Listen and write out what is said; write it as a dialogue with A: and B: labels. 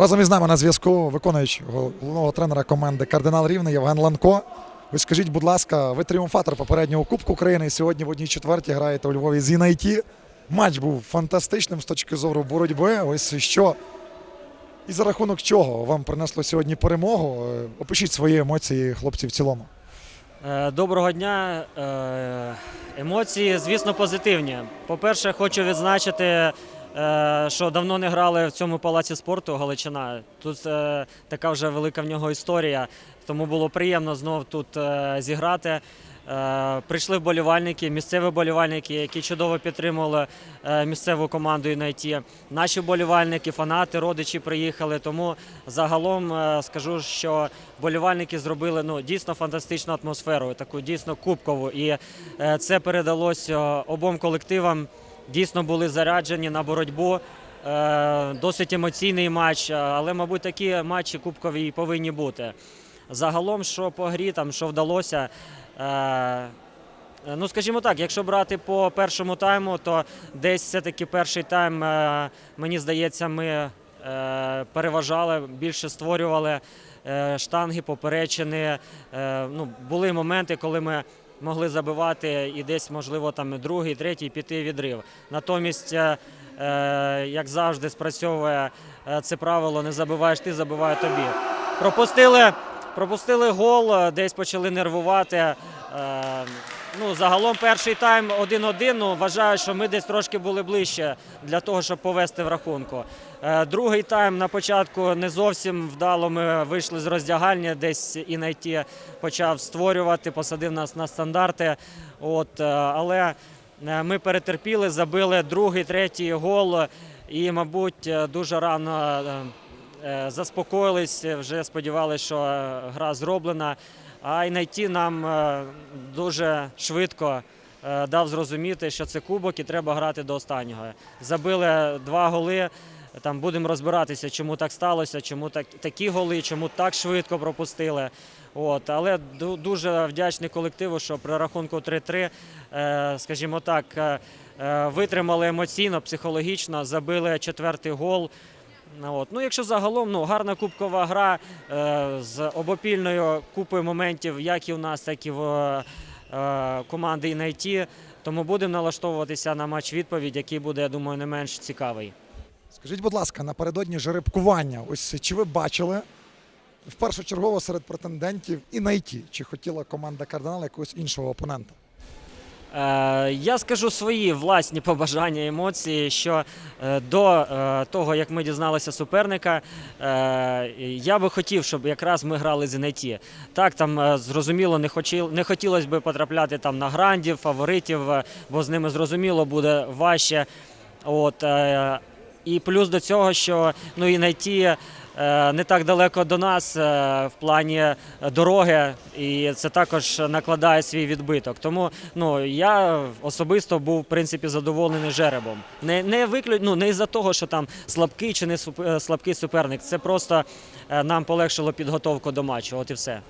A: Разом із нами на зв'язку виконуючий головного тренера команди Кардинал Рівне Євген Ланко. Ви скажіть, будь ласка, ви тріумфатор попереднього Кубку України. і Сьогодні в одній четвертій граєте у Львові з Інайті. Матч був фантастичним з точки зору боротьби. Ось що і за рахунок чого вам принесло сьогодні перемогу. Е, Опишіть свої емоції, хлопці, в цілому.
B: Е, Доброго дня. Е, Емоції, звісно, позитивні. По-перше, хочу відзначити, що давно не грали в цьому палаці спорту Галичина. Тут е, така вже велика в нього історія, тому було приємно знов тут е, зіграти. Е, Прийшли вболівальники, місцеві вболівальники, які чудово підтримували е, місцеву команду «Інайті». Наші вболівальники, фанати, родичі приїхали. Тому загалом е, скажу, що вболівальники зробили ну, дійсно фантастичну атмосферу, таку дійсно кубкову. І е, це передалося обом колективам. Дійсно були заряджені на боротьбу. Е, Досить емоційний матч, е, але, мабуть, такі матчі кубкові і повинні бути. Загалом, що по грі, там, що вдалося. Е, Ну, скажімо так, якщо брати по першому тайму, то десь все-таки перший тайм, мені здається, ми переважали, більше створювали штанги, поперечини. Ну, були моменти, коли ми могли забивати і десь, можливо, там другий, третій піти відрив. Натомість, е, е, як завжди, спрацьовує е, це правило: не забиваєш ти, забиває тобі. Пропустили, пропустили гол, десь почали нервувати. Ну, загалом перший тайм 1-1. Ну, вважаю, що ми десь трошки були ближче для того, щоб повести в рахунку. Е, Другий тайм на початку не зовсім вдало. Ми вийшли з роздягальні, десь і найти почав створювати, посадив нас на стандарти. От, е, але е, ми перетерпіли, забили другий, третій гол. І, мабуть, дуже рано заспокоїлись, вже сподівалися, що гра зроблена. А й нам е, дуже швидко е, дав зрозуміти, що це кубок і треба грати до останнього. Забили два голи. Там будемо розбиратися, чому так сталося, чому так, такі голи, чому так швидко пропустили. От, але дуже вдячний колективу, що при рахунку 3-3, е, скажімо так, витримали емоційно, психологічно, забили четвертий гол. Ну, От. Ну, якщо загалом ну, гарна кубкова гра е, з обопільною купою моментів, як і в нас, так і в е, команди «Інайті», тому будемо налаштовуватися на матч відповідь, який буде, я думаю, не менш цікавий.
A: Скажіть, будь ласка, напередодні жеребкування, ось чи ви бачили в першочергово серед претендентів і найти, чи хотіла команда Кардинал якогось іншого опонента?
B: Е, Я скажу свої власні побажання, емоції, що е, до е, того, як ми дізналися суперника, я би хотів, щоб якраз ми грали з НЕТі. Так, там зрозуміло, не не хотілося б потрапляти там на грандів, фаворитів, бо з ними зрозуміло буде важче. От, і плюс до цього, що ну і найти не так далеко до нас е, в плані дороги, і це також накладає свій відбиток. Тому ну я особисто був в принципі задоволений жеребом. Не не виклю... ну, не із-за того, що там слабкий чи не е, слабкий суперник. Це просто е, нам полегшило підготовку до матчу. От і все.